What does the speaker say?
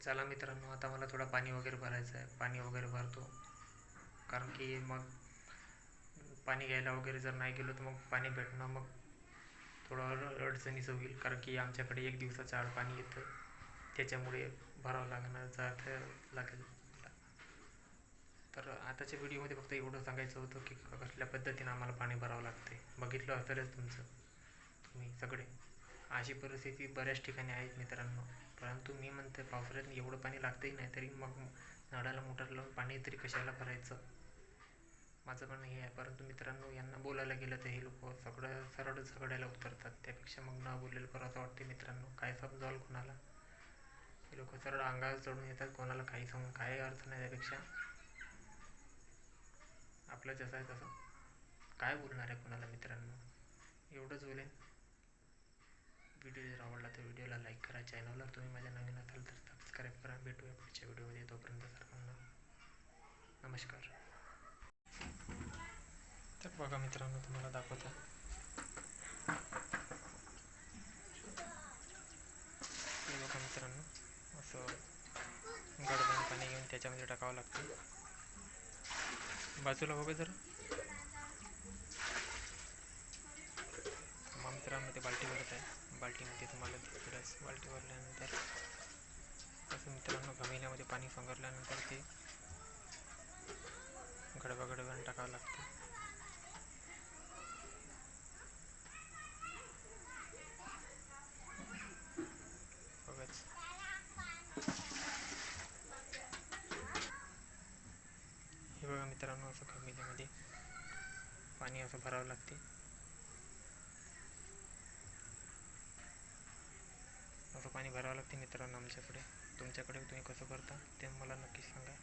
चला मित्रांनो आता मला थोडं पाणी वगैरे भरायचं आहे पाणी वगैरे भरतो. कारण की मग पाणी घ्यायला वगैरे जर नाही गेलो तर मग पाणी भेटणं मग थोडं अडचणीचं होईल. कारण की आमच्याकडे एक दिवसाचं आड पाणी येतं. त्याच्यामुळे भरावं लागणार जात लागेल. तर आताच्या व्हिडिओमध्ये फक्त एवढं सांगायचं होतं की कसल्या पद्धतीनं आम्हाला पाणी भरावं लागते बघितलं असेलच तुमचं. तुम्ही सगळे. अशी परिस्थिती बऱ्याच ठिकाणी आहेत मित्रांनो. परंतु मी म्हणते पावसाळ्यात एवढं पाणी लागतंही नाही तरी मग नळाला मोटर लावून पाणी तरी कशाला भरायचं? माझं म्हणणं हे आहे. परंतु मित्रांनो यांना बोलायला गेलं तर हे लोक सगळं सरळ झगडायला उतरतात. त्यापेक्षा मग न बोललेलं बरं असं वाटते मित्रांनो. काय समजावलं कोणाला? हे लोक सरळ अंगावर चढून येतात. कोणाला काही सांगून काही अर्थ नाही त्यापेक्षा. आपलं जसं आहे तसं. काय बोलणार आहे कोणाला मित्रांनो? एवढंच बोलेन. व्हिडिओ जर आवडला तर व्हिडिओला लाईक करा चॅनलला तुम्ही माझ्या नवीन असाल तर सबस्क्राईब करा. भेटूया पुढच्या व्हिडिओमध्ये. तोपर्यंत सर्वांना नमस्कार. तर बघा मित्रांनो तुम्हाला दाखवतो. हे बघा मित्रांनो असं गडबड पाणी घेऊन त्याच्यामध्ये टाकावं लागतं. बाजूला बघा जर. मग बाल्टी भरत आहे. बाल्टीमध्ये तुम्हाला दिसतीलच बाल्टी भरल्यानंतर असं मित्रांनो घमिल्यामध्ये पाणी संगरल्यानंतर ते गडबा टाकावं लागते. बघाच. हे बघा मित्रांनो असं घमिल्यामध्ये पाणी असं भरावं लागते. पाणी भरावं लागते मित्रांनो आमच्याकडे. तुमच्याकडे तुम्ही कसं करता ते मला नक्की सांगा.